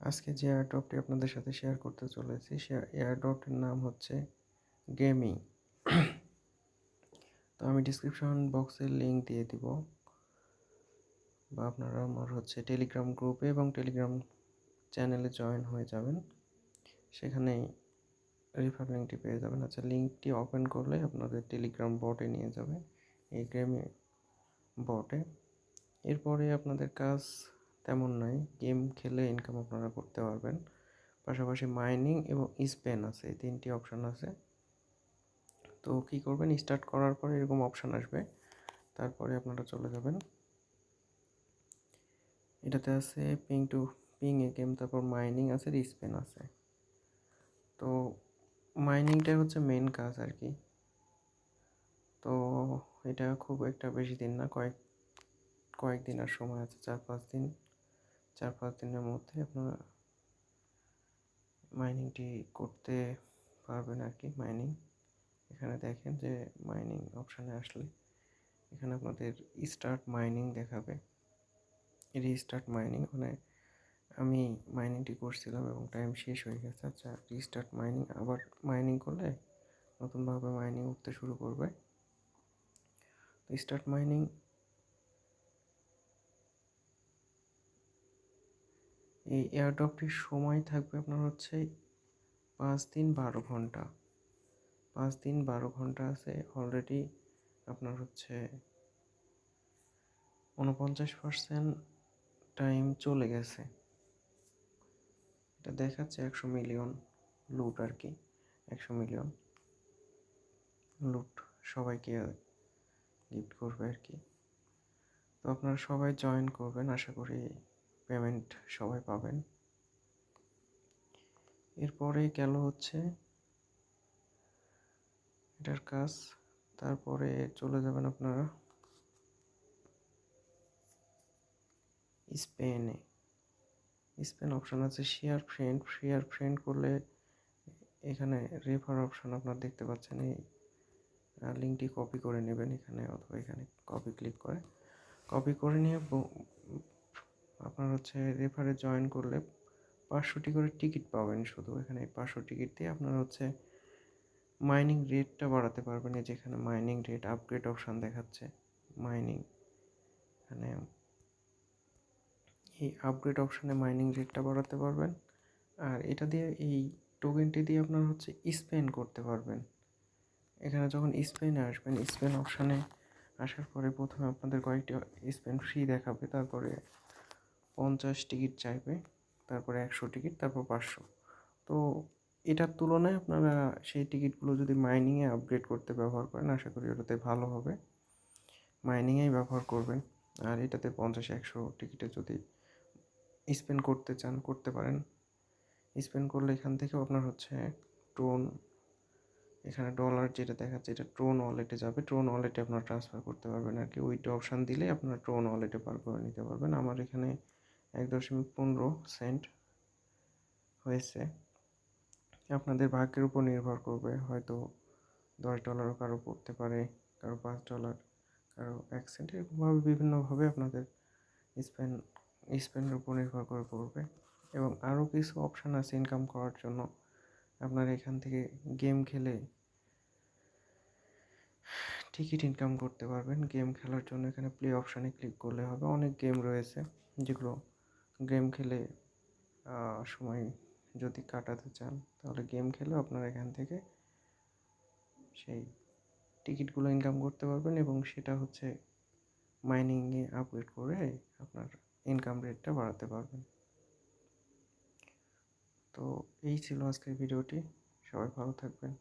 আজকে যে এয়ারড্রপটি আপনাদের সাথে শেয়ার করতে চলেছি, সে এয়ারড্রপটির নাম হচ্ছে গেমিং তো আমি ডিসক্রিপশন বক্সে লিঙ্ক দিয়ে দিব, বা আপনারা আমার হচ্ছে টেলিগ্রাম গ্রুপে এবং টেলিগ্রাম চ্যানেলে জয়েন হয়ে যাবেন। সেখানে রেফার লিঙ্কটি পেয়ে যাবেন। আচ্ছা লিঙ্কটি ওপেন করলে আপনাদের টেলিগ্রাম বটে নিয়ে যাবে, এই গেমে বটে এরপরে আপনাদের কাজ তেমন নয়, গেম খেলে ইনকাম আপনারা করতে পারবেন। পাশাপাশি মাইনিং এবং স্পেন আছে, এই তিনটি অপশান আছে। তো কী করবেন? স্টার্ট করার পরে এরকম অপশান আসবে। তারপরে আপনারা চলে যাবেন। এটাতে আছে পিং টু পিং এ গেম তারপর মাইনিং আছে স্পেন আছে। তো মাইনিংটাই হচ্ছে মেন কাজ আর কি। তো এটা খুব একটা বেশি দিন না, কয়েক, কয়েকদিন আর সময় আছে, চার পাঁচ দিন। চার পাঁচ দিনের মধ্যে আপনারা মাইনিংটি করতে পারবেন আর কি মাইনিং এখানে দেখেন যে মাইনিং অপশানে আসলে এখানে আপনাদের স্টার্ট মাইনিং দেখাবে। রিস্টার্ট মাইনিং মানে আমি মাইনিংটি করছিলাম এবং টাইম শেষ হয়ে গেছে। আচ্ছা রিস্টার্ট মাইনিং আবার মাইনিং করলে নতুনভাবে মাইনিং উঠতে শুরু করবে। স্টার্ট মাইনিং এই এয়ারড্রপটির সময় থাকবে আপনার হচ্ছে পাঁচ দিন বারো ঘণ্টা। পাঁচ দিন বারো ঘণ্টা আছে অলরেডি আপনার হচ্ছে উনপঞ্চাশ পার্সেন্ট টাইম চলে গেছে। এটা দেখাচ্ছে একশো মিলিয়ন লুট আর কি, একশো মিলিয়ন লুট সবাইকে গিফট করবে আর কি। তো আপনারা সবাই জয়েন করবেন, আশা করি পেমেন্ট সবাই পাবেন। এরপরে গেল হচ্ছে এটার কাজ। তারপরে চলে যাবেন আপনারা স্পেনে স্পেন অপশান আছে শেয়ার ফ্রেন্ড শেয়ার ফ্রেন্ড করলে এখানে রেফার অপশান আপনার দেখতে পাচ্ছেন। এই লিঙ্কটি কপি করে নেবেন এখানে অথবা এখানে কপি ক্লিক করে। কপি করে নিয়ে আপনার হচ্ছে রেফারে জয়েন করলে পাঁচশোটি করে টিকিট পাবেন শুধু। এখানে পাঁচশো টিকিট দিয়ে আপনার হচ্ছে মাইনিং রেটটা বাড়াতে পারবেন। এই যেখানে মাইনিং রেট আপগ্রেড অপশান দেখাচ্ছে। মাইনিং এখানে এই আপগ্রেড অপশানে মাইনিং রেটটা বাড়াতে পারবেন। আর এটা দিয়ে এই টোকেনটি দিয়ে আপনার হচ্ছে স্পেন করতে পারবেন। এখানে যখন স্পেনে আসবেন স্পেন অপশানে আসার পরে প্রথমে আপনাদের কয়েকটি স্পেন ফ্রি দেখাবে। তারপরে পঞ্চাশ টিকিট চাইবে, তারপরে একশো টিকিট, তারপর পাঁচশো। তো এটার তুলনায় আপনারা সেই টিকিটগুলো যদি মাইনিংয়ে আপগ্রেড করতে ব্যবহার করেন, আশা করি ওটাতে ভালো হবে। মাইনিংয়েই ব্যবহার করবেন। আর এটাতে পঞ্চাশ, একশো টিকিটে যদি স্পেন্ড করতে চান, করতে পারেন। স্পেন্ড করলে এখান থেকেও আপনার হচ্ছে টোন এখানে ডলার যেটা দেখাচ্ছে, এটা ট্রোন ওয়ালেটে যাবে। ট্রোন ওয়ালেটে আপনারা ট্রান্সফার করতে পারবেন আর কি। ওইটা অপশান দিলে আপনারা ট্রোন ওয়ালেটে পার করে নিতে পারবেন। আমার এখানে এক দশমিক পনেরো সেন্ট হয়েছে। আপনাদের ভাগ্যের উপর নির্ভর করবে। হয়তো দশ ডলারও কারও পড়তে পারে, কারও পাঁচ ডলার, কারও এক সেন্ট। এরকমভাবে বিভিন্নভাবে আপনাদের স্পেন্ড স্পেন্ডের উপর নির্ভর করে পড়বে। এবং আরও কিছু অপশান আছে ইনকাম করার জন্য। আপনারা এখান থেকে গেম খেলে টিকিট ইনকাম করতে পারবেন। গেম খেলার জন্য এখানে প্লে অপশানে ক্লিক করলে হবে। অনেক গেম রয়েছে যেগুলো গেম খেলে সময় যদি কাটাতে চান, তাহলে গেম খেলে আপনারা এখান থেকে সেই টিকিটগুলো ইনকাম করতে পারবেন এবং সেটা হচ্ছে মাইনিংয়ে আপগ্রেড করে আপনার ইনকাম রেটটা বাড়াতে পারবেন। তো এই ছিল আজকের ভিডিওটি সবাই ভালো থাকবেন।